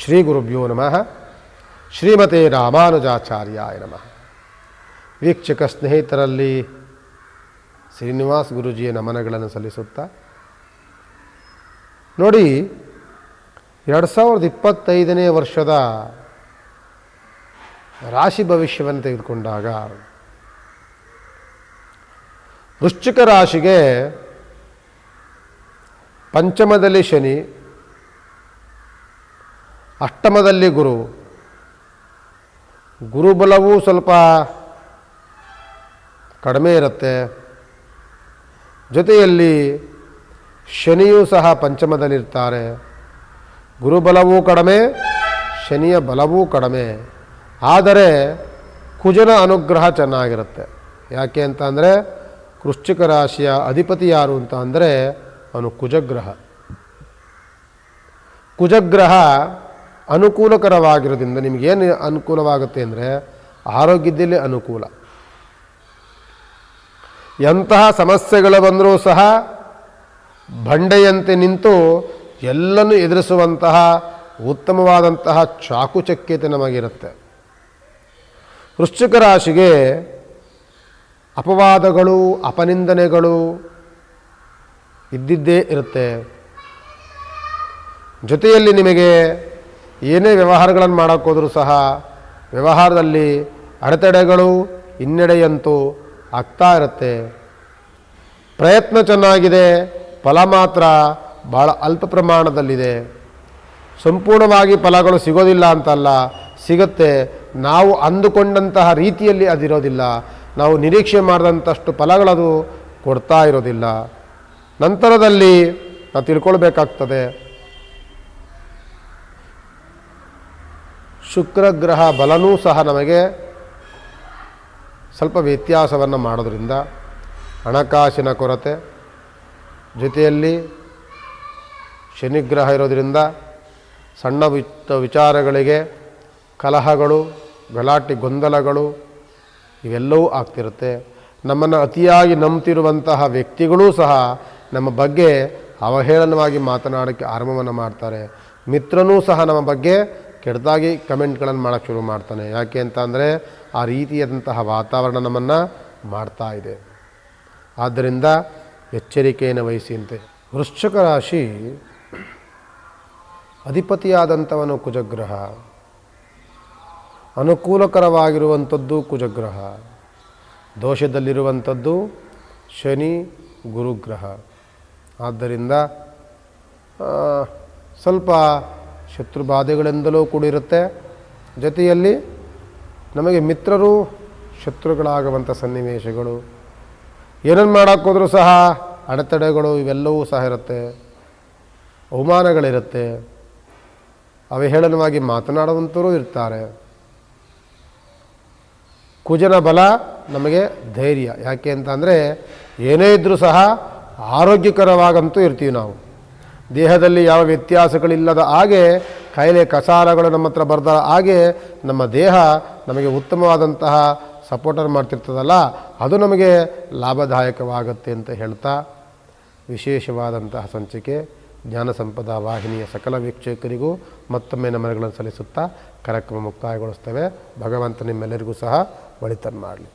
ಶ್ರೀ ಗುರುಭ್ಯೋ ನಮಃ. ಶ್ರೀಮತೆ ರಾಮಾನುಜಾಚಾರ್ಯಾಯ ನಮಃ. ವೀಕ್ಷಕ ಸ್ನೇಹಿತರಲ್ಲಿ ಶ್ರೀನಿವಾಸ್ ಗುರುಜಿಯ ನಮನಗಳನ್ನು ಸಲ್ಲಿಸುತ್ತಾ, ನೋಡಿ, ಎರಡು ಸಾವಿರದ ಇಪ್ಪತ್ತೈದನೇ ವರ್ಷದ ರಾಶಿ ಭವಿಷ್ಯವನ್ನು ತೆಗೆದುಕೊಂಡಾಗ, ವೃಶ್ಚಿಕ ರಾಶಿಗೆ ಪಂಚಮದಲ್ಲಿ ಶನಿ ಅಷ್ಟಮದಲ್ಲಿ ಗುರು. ಗುರುಬಲವೂ ಸ್ವಲ್ಪ ಕಡಿಮೆ ಇರುತ್ತೆ. ಜೊತೆಯಲ್ಲಿ ಶನಿಯೂ ಸಹ ಪಂಚಮದಲ್ಲಿರ್ತಾರೆ. ಗುರುಬಲವೂ ಕಡಿಮೆ, ಶನಿಯ ಬಲವೂ ಕಡಿಮೆ. ಆದರೆ ಕುಜನ ಅನುಗ್ರಹ ಚೆನ್ನಾಗಿರುತ್ತೆ. ಯಾಕೆ ಅಂತ ಅಂದರೆ ವೃಶ್ಚಿಕ ರಾಶಿಯ ಅಧಿಪತಿ ಯಾರು ಅಂತ ಅಂದರೆ ಅವನು ಕುಜಗ್ರಹ. ಕುಜಗ್ರಹ ಅನುಕೂಲಕರವಾಗಿರೋದ್ರಿಂದ ನಿಮಗೇನು ಅನುಕೂಲವಾಗುತ್ತೆ ಅಂದರೆ ಆರೋಗ್ಯದಲ್ಲಿ ಅನುಕೂಲ. ಎಂತಹ ಸಮಸ್ಯೆಗಳು ಬಂದರೂ ಸಹ ಬಂಡೆಯಂತೆ ನಿಂತು ಎಲ್ಲನೂ ಎದುರಿಸುವಂತಹ ಉತ್ತಮವಾದಂತಹ ಚಾಕುಚಕ್ಯತೆ ನಮಗಿರುತ್ತೆ. ವೃಶ್ಚಿಕ ರಾಶಿಗೆ ಅಪವಾದಗಳು, ಅಪನಿಂದನೆಗಳು ಇದ್ದಿದ್ದೇ ಇರುತ್ತೆ. ಜೊತೆಯಲ್ಲಿ ನಿಮಗೆ ಏನೇ ವ್ಯವಹಾರಗಳನ್ನು ಮಾಡೋಕ್ಕೋದ್ರೂ ಸಹ ವ್ಯವಹಾರದಲ್ಲಿ ಅಡೆತಡೆಗಳು ಹಿನ್ನಡೆಯಂತೂ ಆಗ್ತಾ ಇರುತ್ತೆ. ಪ್ರಯತ್ನ ಚೆನ್ನಾಗಿದೆ, ಫಲ ಮಾತ್ರ ಭಾಳ ಅಲ್ಪ ಪ್ರಮಾಣದಲ್ಲಿದೆ. ಸಂಪೂರ್ಣವಾಗಿ ಫಲಗಳು ಸಿಗೋದಿಲ್ಲ ಅಂತಲ್ಲ, ಸಿಗುತ್ತೆ. ನಾವು ಅಂದುಕೊಂಡಂತಹ ರೀತಿಯಲ್ಲಿ ಅದಿರೋದಿಲ್ಲ. ನಾವು ನಿರೀಕ್ಷೆ ಮಾಡಿದಂಥಷ್ಟು ಫಲಗಳದು ಕೊಡ್ತಾ ಇರೋದಿಲ್ಲ. ನಂತರದಲ್ಲಿ ನಾವು ತಿಳ್ಕೊಳ್ಬೇಕಾಗ್ತದೆ. ಶುಕ್ರಗ್ರಹ ಬಲನೂ ಸಹ ನಮಗೆ ಸ್ವಲ್ಪ ವ್ಯತ್ಯಾಸವನ್ನು ಮಾಡೋದ್ರಿಂದ ಹಣಕಾಸಿನ ಕೊರತೆ, ಜೊತೆಯಲ್ಲಿ ಶನಿಗ್ರಹ ಇರೋದರಿಂದ ಸಣ್ಣ ವಿಚ ವಿಚಾರಗಳಿಗೆ ಕಲಹಗಳು, ಗಲಾಟೆ, ಗೊಂದಲಗಳು ಇವೆಲ್ಲವೂ ಆಗ್ತಿರುತ್ತೆ. ನಮ್ಮನ್ನು ಅತಿಯಾಗಿ ನಂಬ್ತಿರುವಂತಹ ವ್ಯಕ್ತಿಗಳೂ ಸಹ ನಮ್ಮ ಬಗ್ಗೆ ಅವಹೇಳನವಾಗಿ ಮಾತನಾಡೋಕ್ಕೆ ಆರಂಭವನ್ನು ಮಾಡ್ತಾರೆ. ಮಿತ್ರನೂ ಸಹ ನಮ್ಮ ಬಗ್ಗೆ ಕೆಟ್ಟದಾಗಿ ಕಮೆಂಟ್ಗಳನ್ನು ಮಾಡೋಕ್ಕೆ ಶುರು ಮಾಡ್ತಾನೆ. ಯಾಕೆ ಅಂತ ಅಂದರೆ ಆ ರೀತಿಯಾದಂತಹ ವಾತಾವರಣ ನಮ್ಮನ್ನು ಮಾಡ್ತಾ ಇದೆ. ಆದ್ದರಿಂದ ಎಚ್ಚರಿಕೆಯನ್ನು ವಹಿಸಿ ಅಂತೆ ವೃಶ್ಚಿಕ ರಾಶಿ ಅಧಿಪತಿಯಾದಂಥವನು ಕುಜಗ್ರಹ. ಅನುಕೂಲಕರವಾಗಿರುವಂಥದ್ದು ಕುಜಗ್ರಹ. ದೋಷದಲ್ಲಿರುವಂಥದ್ದು ಶನಿ ಗುರುಗ್ರಹ. ಆದ್ದರಿಂದ ಆ, ಸ್ವಲ್ಪ ಶತ್ರುಬಾಧೆಗಳಿಂದಲೂ ಕೂಡಿರುತ್ತೆ. ಜೊತೆಯಲ್ಲಿ ನಮಗೆ ಮಿತ್ರರು ಶತ್ರುಗಳಾಗುವಂಥ ಸನ್ನಿವೇಶಗಳು. ಏನನ್ನು ಮಾಡೋಕ್ಕೋದ್ರೂ ಸಹ ಅಡೆತಡೆಗಳು ಇವೆಲ್ಲವೂ ಸಹ ಇರುತ್ತೆ. ಅವಮಾನಗಳಿರುತ್ತೆ. ಅವಹೇಳನವಾಗಿ ಮಾತನಾಡುವಂಥವರು ಇರ್ತಾರೆ. ಕುಜನ ಬಲ ನಮಗೆ ಧೈರ್ಯ. ಯಾಕೆ ಅಂತ ಅಂದರೆ ಏನೇ ಇದ್ದರೂ ಸಹ ಆರೋಗ್ಯಕರವಾಗಂತೂ ಇರ್ತೀವಿ ನಾವು. ದೇಹದಲ್ಲಿ ಯಾವ ವ್ಯತ್ಯಾಸಗಳಿಲ್ಲದ ಹಾಗೆ ಕಾಯಿಲೆ ಕಸಾರಗಳು ನಮ್ಮ ಹತ್ರ ಬರ್ದ ಹಾಗೆ ನಮ್ಮ ದೇಹ ನಮಗೆ ಉತ್ತಮವಾದಂತಹ ಸಪೋರ್ಟರ್ ಮಾಡ್ತಿರ್ತದಲ್ಲ, ಅದು ನಮಗೆ ಲಾಭದಾಯಕವಾಗುತ್ತೆ ಅಂತ ಹೇಳ್ತಾ ವಿಶೇಷವಾದಂತಹ ಸಂಚಿಕೆ ಜ್ಞಾನ ಸಂಪದ ವಾಹಿನಿಯ ಸಕಲ ವೀಕ್ಷಕರಿಗೂ ಮತ್ತೊಮ್ಮೆ ನಮನಗಳನ್ನು ಸಲ್ಲಿಸುತ್ತಾ ಕಾರ್ಯಕ್ರಮ ಮುಕ್ತಾಯಗೊಳಿಸ್ತೇವೆ. ಭಗವಂತ ನಿಮ್ಮೆಲ್ಲರಿಗೂ ಸಹ ಒಳಿತನ್ನು ಮಾಡಲಿ.